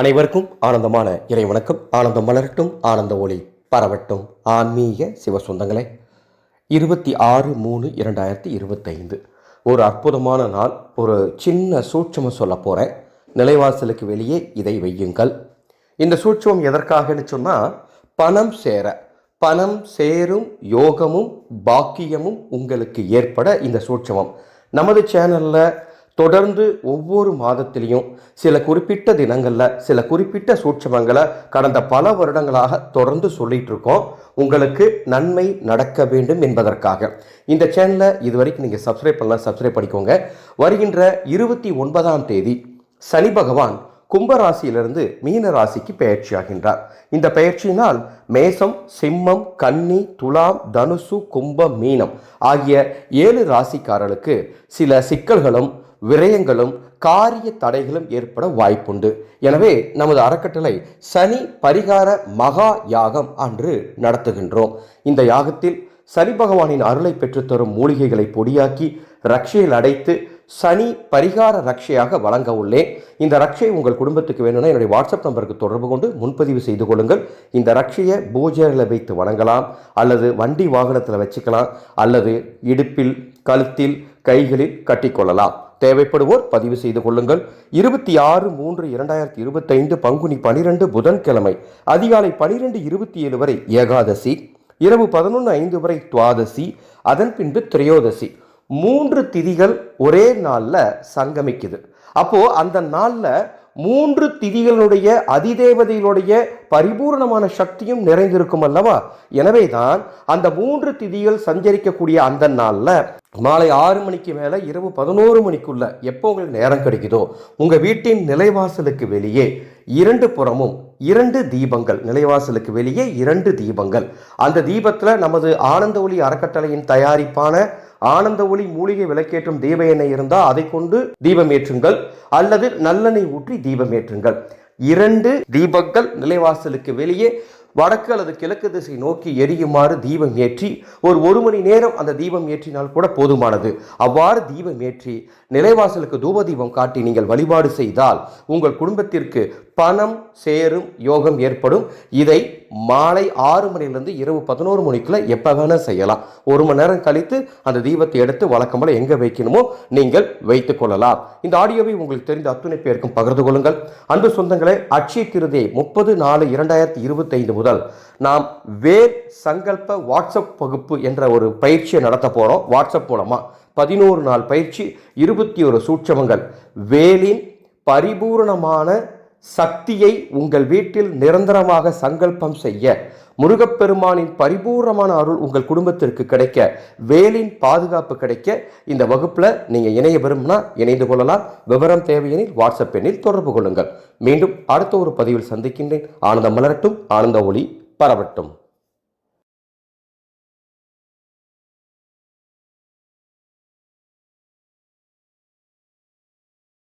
அனைவருக்கும் ஆனந்தமான இறை வணக்கம். ஆனந்தம் மலரட்டும் ஆனந்த ஒளி பரவட்டும். ஆன்மீக சிவ சொந்தங்களே இருபத்தி ஆறு மூணு இரண்டாயிரத்தி இருபத்தைந்து. ஒரு அற்புதமான நாள் ஒரு சின்ன சூட்சமம் சொல்ல போகிறேன் நிலைவாசலுக்கு வெளியே இதை வையுங்கள். இந்த சூட்சமம் எதற்காகன்னு சொன்னால் பணம் சேர பணம் சேரும் யோகமும் பாக்கியமும் உங்களுக்கு ஏற்பட இந்த சூட்சமம். நமது சேனலில் தொடர்ந்து ஒவ்வொரு மாதத்திலையும் சில குறிப்பிட்ட தினங்களில் சில குறிப்பிட்ட சூட்சமங்களை கடந்த பல வருடங்களாக தொடர்ந்து சொல்லிட்டு இருக்கோம் உங்களுக்கு நன்மை நடக்க வேண்டும் என்பதற்காக. இந்த சேனலை இதுவரைக்கும் நீங்கள் சப்ஸ்கிரைப் பண்ணலாம் சப்ஸ்கிரைப் பண்ணிக்கோங்க. வருகின்ற இருபத்தி ஒன்பதாம் தேதி சனி பகவான் கும்பராசியிலிருந்து மீன ராசிக்கு பெயர்ச்சியாகின்றார் இந்த பெயர்ச்சியினால் மேசம் சிம்மம் கன்னி துலாம் தனுசு கும்பம் மீனம் ஆகிய ஏழு ராசிக்காரர்களுக்கு சில சிக்கல்களும் விரயங்களும் காரிய தடைகளும் ஏற்பட வாய்ப்புண்டு. எனவே நமது அறக்கட்டளை சனி பரிகார மகா யாகம் அன்று நடத்துகின்றோம். இந்த யாகத்தில் சனி பகவானின் அருளை பெற்றுத்தரும் மூலிகைகளை பொடியாக்கி ரக்ஷையில் அடைத்து சனி பரிகார ரக்ஷையாக வழங்க உள்ளேன். இந்த ரக்ஷை உங்கள் குடும்பத்துக்கு வேணும்னா என்னுடைய வாட்ஸ்அப் நம்பருக்கு தொடர்பு கொண்டு முன்பதிவு செய்து கொள்ளுங்கள். இந்த ரக்ஷையை பூஜையில் வைத்து வணங்கலாம் அல்லது வண்டி வாகனத்தில் வச்சுக்கலாம் அல்லது இடுப்பில் கழுத்தில் கைகளில் கட்டிக்கொள்ளலாம் தேவைப்படுவோர் பதிவு செய்து கொள்ளுங்கள். இருபத்தி ஆறு மூன்று இரண்டாயிரத்தி இருபத்தைந்து பங்குனி பனிரெண்டு புதன்கிழமை அதிகாலை பனிரெண்டு இருபத்தி ஏழு வரை ஏகாதசி இரவு பதினொன்று ஐந்து வரை துவாதசி அதன் பின்பு திரையோதசி. மூன்று திதிகள் ஒரே நாளில் சங்கமிக்குது. அப்போது அந்த நாளில் மூன்று திதிகளுடைய அதிதேவதைகளுடைய பரிபூர்ணமான சக்தியும் நிறைந்திருக்கும் அல்லவா? எனவே தான் அந்த மூன்று திதிகள் சஞ்சரிக்கக்கூடிய அந்த நாளில் மாலை ஆறு மணிக்கு மேலே இரவு பதினோரு மணிக்குள்ள எப்போ உங்களுக்கு நேரம் கிடைக்குதோ உங்கள் வீட்டின் நிலைவாசலுக்கு வெளியே இரண்டு புறமும் இரண்டு தீபங்கள் நிலைவாசலுக்கு வெளியே இரண்டு தீபங்கள். அந்த தீபத்தில் நமது ஆனந்த ஒளி அறக்கட்டளையின் தயாரிப்பான ஆனந்த ஒளி மூலிகை விளக்கேற்றும் தீப எண்ணெய் இருந்தால் அதை கொண்டு தீபம் ஏற்றுங்கள். அல்லது நல்லெண்ணெய் ஊற்றி தீபம் ஏற்றுங்கள். இரண்டு தீபங்கள் நிலைவாசலுக்கு வெளியே வடக்கு அல்லது கிழக்கு திசை நோக்கி எரியுமாறு தீபம் ஏற்றி ஒரு ஒரு மணி நேரம் அந்த தீபம் ஏற்றினால் கூட போதுமானது. அவ்வாறு தீபம் ஏற்றி நிலைவாசலுக்கு தூப தீபம் காட்டி நீங்கள் வழிபாடு செய்தால் உங்கள் குடும்பத்திற்கு பணம் சேரும் யோகம் ஏற்படும். இதை மாலை ஆறு மணிலிருந்து இரவு பதினோரு மணிக்குள்ள எப்போ வேணால் செய்யலாம். ஒரு மணி நேரம் கழித்து அந்த தீபத்தை எடுத்து வழக்கம் எங்கே வைக்கணுமோ நீங்கள் வைத்துக் கொள்ளலாம். இந்த ஆடியோவை உங்களுக்கு தெரிந்த அத்துணை பேருக்கும் பகிர்ந்து கொள்ளுங்கள். அன்பு சொந்தங்களே அட்சய கிருதியை முப்பது நாலு இரண்டாயிரத்தி இருபத்தைந்து முதல் நாம் வேர் சங்கல்ப வாட்ஸ்அப் வகுப்பு என்ற ஒரு பயிற்சியை நடத்த போகிறோம் வாட்ஸ்அப் மூலமாக பதினோரு நாள் பயிற்சி இருபத்தி ஒரு சூட்சமங்கள் வேலின் பரிபூரணமான சக்தியை உங்கள் வீட்டில் நிரந்தரமாக சங்கல்பம் செய்ய முருகப்பெருமானின் பரிபூர்ணமான அருள் உங்கள் குடும்பத்திற்கு கிடைக்க வேலின் பாதுகாப்பு கிடைக்க இந்த வகுப்பில் நீங்கள் இணைய விரும்பினா இணைந்து கொள்ளலாம். விவரம் தேவையெனில் வாட்ஸ்அப் எண்ணில் தொடர்பு கொள்ளுங்கள். மீண்டும் அடுத்த ஒரு பதிவில் சந்திக்கின்றேன். ஆனந்தம் மலரட்டும். ஆனந்த ஒளி பரவட்டும்.